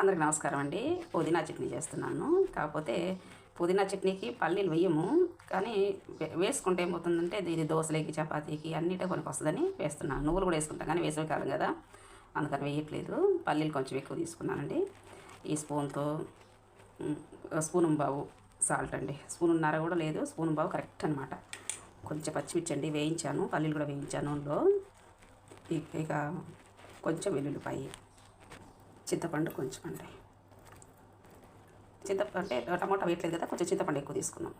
అందరికి నమస్కారం అండి. పుదీనా చట్నీ చేస్తున్నాను. కాకపోతే పుదీనా చట్నీకి పల్లీలు వేయము. కానీ వేసుకుంటే ఏమవుతుందంటే ఇది దోశలకి చపాతీకి అన్నిటే కొనికి వస్తుందని వేస్తున్నాను. నువ్వులు కూడా వేసుకుంటాం కానీ వేసవి కాలం కదా. అందుకని వేయట్లేదు. పల్లీలు కొంచెం ఎక్కువ తీసుకున్నానండి. ఈ స్పూన్తో స్పూన్ బావు సాల్ట్ అండి. స్పూన్ ఉన్నార కూడా లేదు. స్పూన్ బావు కరెక్ట్ అనమాట కొంచెం పచ్చిమిర్చి అండి వేయించాను. పల్లీలు కూడా వేయించాను ఇక కొంచెం వెల్లుల్లిపాయి. చింతపండు కొంచెం అండి. చింతపండు అంటే టమాటా వేయట్లేదు కదా కొంచెం చింతపండు ఎక్కువ తీసుకున్నాం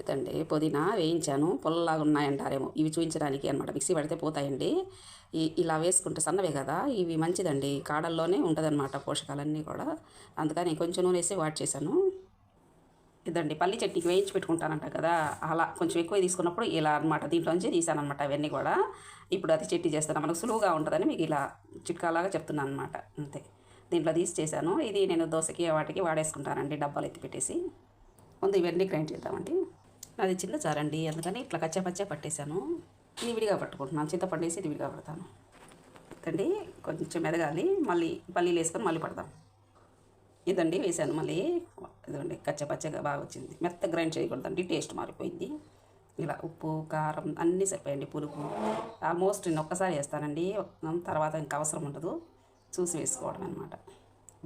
ఇదండి పుదీనా వేయించాను. పొల్లలాగా ఉన్నాయంటారేమో. ఇవి చూపించడానికి అనమాట మిక్సీ పడితే పోతాయండి. ఈ ఇలా వేసుకుంటే సన్నవే కదా. ఇవి మంచిదండి. కాడల్లోనే ఉంటుందన్నమాట పోషకాలన్నీ కూడా. అందుకని కొంచెం నూనె వేసి వాట్ చేశాను. ఇదండి. పల్లి చట్నీకి వేయించి పెట్టుకుంటానంట కదా. అలా కొంచెం ఎక్కువ తీసుకున్నప్పుడు ఇలా అనమాట దీంట్లోంచి తీసాను అనమాట అవన్నీ కూడా. ఇప్పుడు అది చట్నీ చేస్తాను. మనకు సులువుగా ఉంటుందని మీకు ఇలా చిట్కాలాగా చెప్తున్నాను అనమాట అంతే. దీంట్లో తీసి చేశాను. ఇది నేను దోశకి వాటికి వాడేసుకుంటానండి. డబ్బాలు ఎత్తి పెట్టేసి. ముందు ఇవన్నీ గ్రైండ్ చేద్దామండి. అది చిన్న చారండి. అందుకని ఇట్లా కచ్చా పచ్చా పట్టేశాను. ఇది విడిగా పట్టుకుంటున్నాను. చింతపండు వేసి ఇది విడిగా పడతాను. అండి కొంచెం ఎదగాలి మళ్ళీ పల్లీలు వేసుకొని మళ్ళీ పడదాం ఇదండి వేసాను. మళ్ళీ ఇదండి కచ్చపచ్చగా బాగా వచ్చింది. మెత్త గ్రైండ్ చేయకూడదండి టేస్ట్ మారిపోయింది. ఇలా ఉప్పు కారం అన్నీ సరిపోయండి పులుపు. ఆల్మోస్ట్ నేను ఒక్కసారి వేస్తానండి. తర్వాత ఇంకా అవసరం ఉండదు. చూసి వేసుకోవడం అనమాట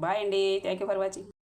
బాయ్ అండి. Thank you for watching